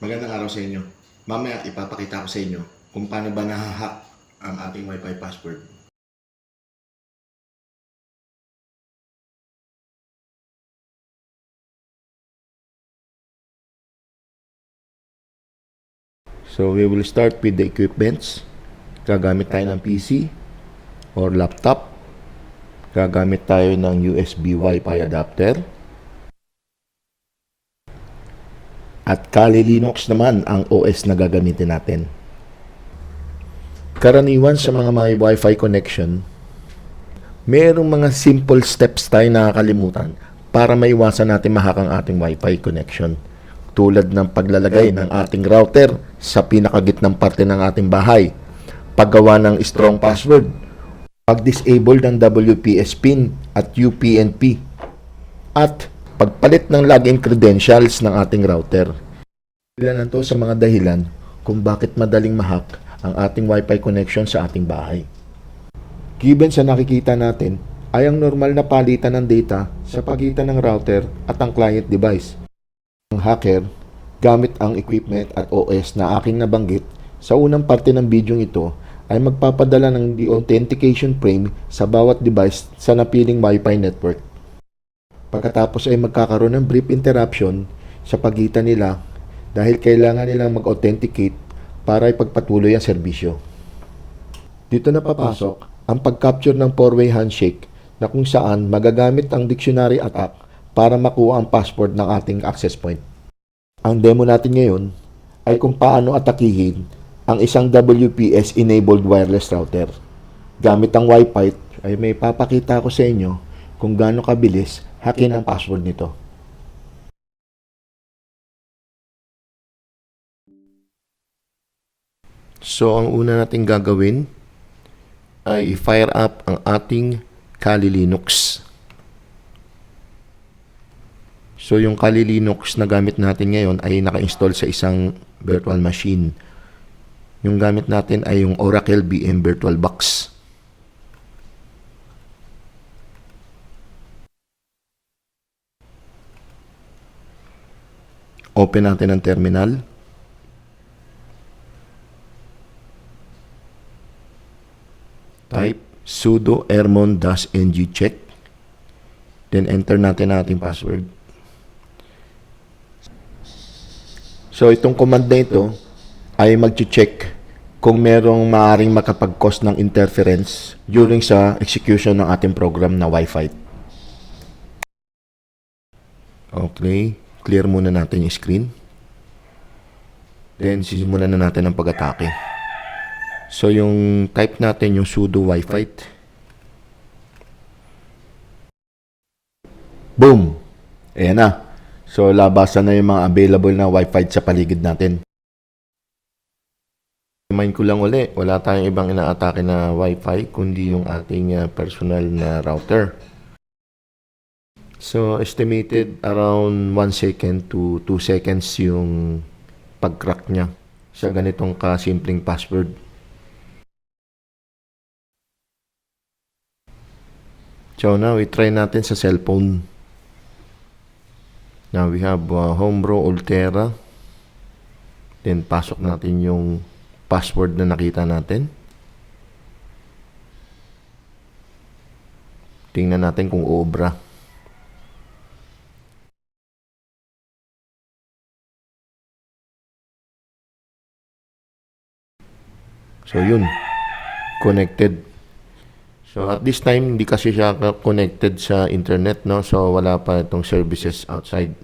Magandang araw sa inyo. Mamaya ipapakita ko sa inyo kung paano ba nahahack ang ating Wi-Fi password. So we will start with the equipments. Gagamit tayo ng PC or laptop. Gagamit tayo ng USB Wi-Fi adapter. At Kali Linux naman ang OS na gagamitin natin. Karaniwan sa mga may Wi-Fi connection, mayroong mga simple steps tayo nakakalimutan para maiwasan natin mahak ang ating Wi-Fi connection. Tulad ng paglalagay ng ating router sa pinakagitnang parte ng ating bahay, paggawa ng strong password, pag-disable ng WPS PIN at UPnP, at pagpalit ng login credentials ng ating router. Ilan to sa mga dahilan kung bakit madaling mahak ang ating Wi-Fi connection sa ating bahay. Given sa nakikita natin ay ang normal na palitan ng data sa pagitan ng router at ang client device. Ang hacker, gamit ang equipment at OS na aking nabanggit sa unang parte ng video ito ay magpapadala ng de-authentication frame sa bawat device sa napiling Wi-Fi network. Pagkatapos ay magkakaroon ng brief interruption sa pagitan nila dahil kailangan nilang mag-authenticate para ipagpatuloy ang serbisyo. Dito na papasok ang pag-capture ng four-way handshake na kung saan magagamit ang dictionary attack para makuha ang password ng ating access point. Ang demo natin ngayon ay kung paano atakihin ang isang WPS-enabled wireless router. Gamit ang Wi-Fi ay may papakita ko sa inyo kung gaano kabilis hakin ang password nito. So, ang una nating gagawin ay i-fire up ang ating Kali Linux. So, yung Kali Linux na gamit natin ngayon ay naka-install sa isang virtual machine. Yung gamit natin ay yung Oracle VM VirtualBox. Open natin ang terminal. Type sudo ermon-ng check. Then enter natin ating password. So itong command na ito ay mag-check kung merong maaring makapag-cause ng interference during sa execution ng ating program na Wi-Fi. Okay, clear muna natin yung screen. Then sisimulan na natin ang pag-atake. So yung type natin yung sudo Wi-Fi. Boom! Ayan na. So labasan na yung mga available na Wi-Fi sa paligid natin. Remind ko lang uli, wala tayong ibang inaatake na Wi-Fi kundi yung ating uh, personal na router. So estimated around 1 second to 2 seconds yung pag-crack niya sa ganitong kasimpleng password. So now, i-try natin sa cellphone. Now, we have uh, Homebrew Ultera. Then, pasok natin yung password na nakita natin. Tingnan natin kung uubra. So, yun. Connected. So at this time hindi kasi siya connected sa internet no so wala pa itong services outside.